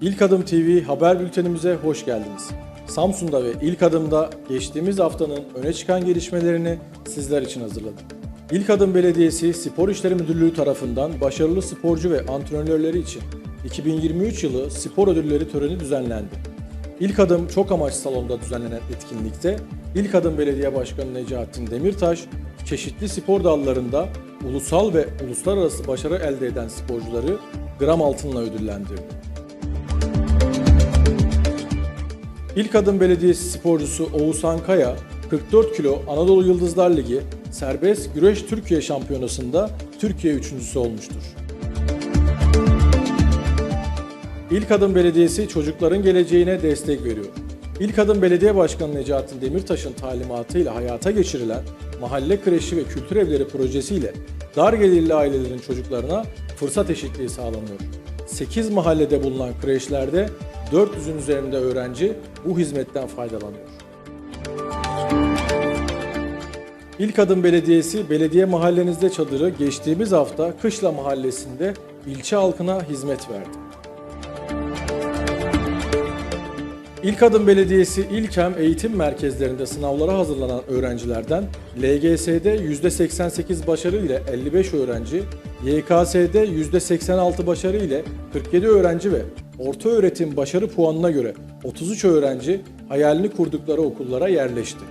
İlk Adım TV haber bültenimize hoş geldiniz. Samsun'da ve İlk Adım'da geçtiğimiz haftanın öne çıkan gelişmelerini sizler için hazırladık. İlk Adım Belediyesi Spor İşleri Müdürlüğü tarafından başarılı sporcu ve antrenörleri için 2023 yılı spor ödülleri töreni düzenlendi. İlk Adım Çok Amaç Salonu'nda düzenlenen etkinlikte İlk Adım Belediye Başkanı Necahattin Demirtaş, çeşitli spor dallarında ulusal ve uluslararası başarı elde eden sporcuları gram altınla ödüllendirdi. İlk Adım Belediyesi sporcusu Oğuzhan Kaya, 44 kilo Anadolu Yıldızlar Ligi Serbest Güreş Türkiye Şampiyonası'nda Türkiye üçüncüsü olmuştur. İlk Adım Belediyesi çocukların geleceğine destek veriyor. İlk Adım Belediye Başkanı Necatin Demirtaş'ın talimatıyla hayata geçirilen Mahalle Kreşi ve Kültür Evleri projesiyle dar gelirli ailelerin çocuklarına fırsat eşitliği sağlanıyor. 8 mahallede bulunan kreşlerde 400'ün üzerinde öğrenci bu hizmetten faydalanıyor. İlk Adım Belediyesi belediye mahallenizde çadırı geçtiğimiz hafta Kışla Mahallesi'nde ilçe halkına hizmet verdi. İlk Adım Belediyesi İlkem eğitim merkezlerinde sınavlara hazırlanan öğrencilerden LGS'de %88 başarı ile 55 öğrenci, YKS'de %86 başarı ile 47 öğrenci ve orta öğretim başarı puanına göre 33 öğrenci hayalini kurdukları okullara yerleşti.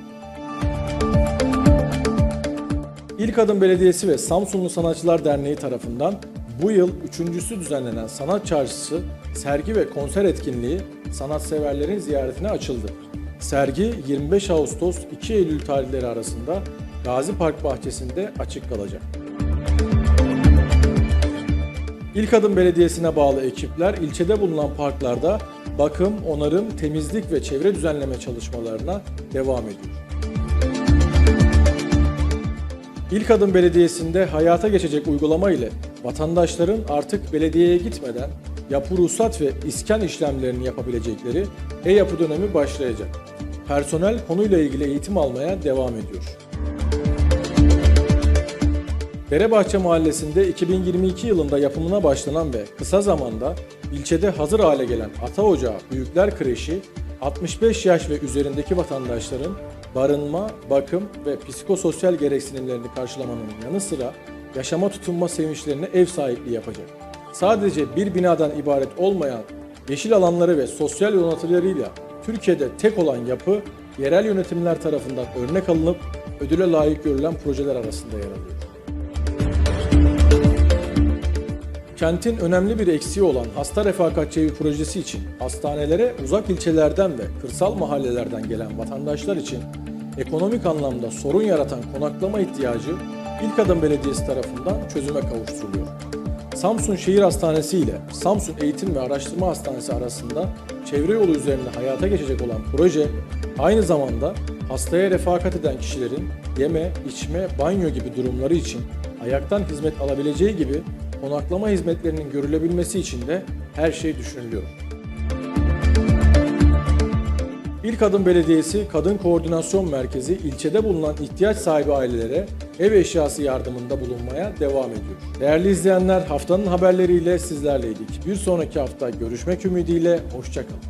İlk Adım Belediyesi ve Samsunlu Sanatçılar Derneği tarafından bu yıl üçüncüsü düzenlenen Sanat Çarşısı, sergi ve konser etkinliği sanatseverlerin ziyaretine açıldı. Sergi 25 Ağustos 2 Eylül tarihleri arasında Gazi Park bahçesinde açık kalacak. İlk Adım Belediyesi'ne bağlı ekipler ilçede bulunan parklarda bakım, onarım, temizlik ve çevre düzenleme çalışmalarına devam ediyor. İlk Adım Belediyesi'nde hayata geçecek uygulama ile vatandaşların artık belediyeye gitmeden yapı ruhsat ve iskan işlemlerini yapabilecekleri e-yapı dönemi başlayacak. Personel konuyla ilgili eğitim almaya devam ediyor. Derebahçe Mahallesi'nde 2022 yılında yapımına başlanan ve kısa zamanda ilçede hazır hale gelen Ata Ocağı Büyükler Kreşi, 65 yaş ve üzerindeki vatandaşların barınma, bakım ve psikososyal gereksinimlerini karşılamanın yanı sıra yaşama tutunma sevinçlerine ev sahipliği yapacak. Sadece bir binadan ibaret olmayan yeşil alanları ve sosyal donatılarıyla Türkiye'de tek olan yapı, yerel yönetimler tarafından örnek alınıp ödüle layık görülen projeler arasında yer alıyor. Kentin önemli bir eksiği olan Hasta Refakatçi Evi projesi için hastanelere uzak ilçelerden ve kırsal mahallelerden gelen vatandaşlar için ekonomik anlamda sorun yaratan konaklama ihtiyacı İlk Adım Belediyesi tarafından çözüme kavuşturuluyor. Samsun Şehir Hastanesi ile Samsun Eğitim ve Araştırma Hastanesi arasında çevre yolu üzerinde hayata geçecek olan proje aynı zamanda hastaya refakat eden kişilerin yeme, içme, banyo gibi durumları için ayaktan hizmet alabileceği gibi konaklama hizmetlerinin görülebilmesi için de her şey düşünülüyor. İlk Adım Belediyesi Kadın Koordinasyon Merkezi ilçede bulunan ihtiyaç sahibi ailelere ev eşyası yardımında bulunmaya devam ediyor. Değerli izleyenler haftanın haberleriyle sizlerleydik. Bir sonraki hafta görüşmek ümidiyle hoşçakalın.